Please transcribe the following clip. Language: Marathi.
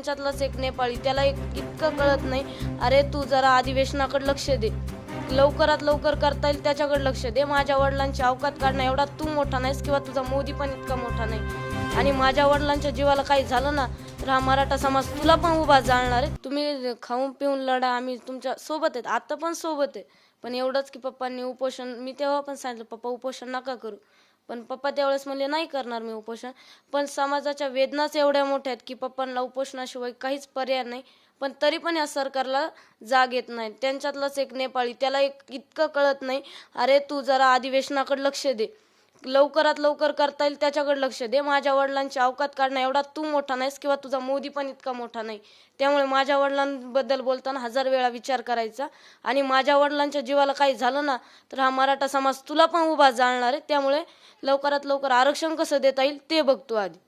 त्यांच्यातलाच एक नेपाळी. त्याला एक इतकं कळत नाही. अरे तू जरा अधिवेशनाकडे लक्ष दे. लवकरात लवकर करता येईल त्याच्याकडे लक्ष दे. माझ्या वडिलांची अवकात काढणं एवढा तू मोठा नाहीस किंवा तुझा मोदी पण इतका मोठा नाही. आणि माझ्या वडिलांच्या जीवाला काही झालं ना तर हा मराठा समाज तुला पण उभा जाणार आहे. तुम्ही खाऊन पिऊन लढा. आम्ही तुमच्यासोबत आहेत. आता पण सोबत आहे. पण एवढंच की पप्पांनी उपोषण मी तेव्हा पण सांगितलं पप्पा उपोषण नका करू. पण पप्पा त्यावेळेस म्हणले नाही करणार मी उपोषण. पण समाजाच्या वेदनाच एवढ्या मोठ्या आहेत की पप्पांना उपोषणाशिवाय काहीच पर्याय नाही. पण तरी पण या सरकारला जाग येत नाही. त्यांच्यातलाच एक नेपाळी त्याला एक इतकं कळत नाही. अरे तू जरा अधिवेशनाकडे लक्ष दे. लवकरात लवकर करता येईल त्याच्याकडे लक्ष दे. माझ्या वडिलांची अवकात काढणं एवढा तू मोठा नाहीस किंवा तुझा मोदी पण इतका मोठा नाही. त्यामुळे माझ्या वडिलांबद्दल बोलताना हजार वेळा विचार करायचा. आणि माझ्या वडिलांच्या जीवाला काही झालं ना तर हा मराठा समाज तुला पण उभा जाणणार आहे. त्यामुळे लवकरात लवकर आरक्षण कसं देता येईल ते बघतो आधी.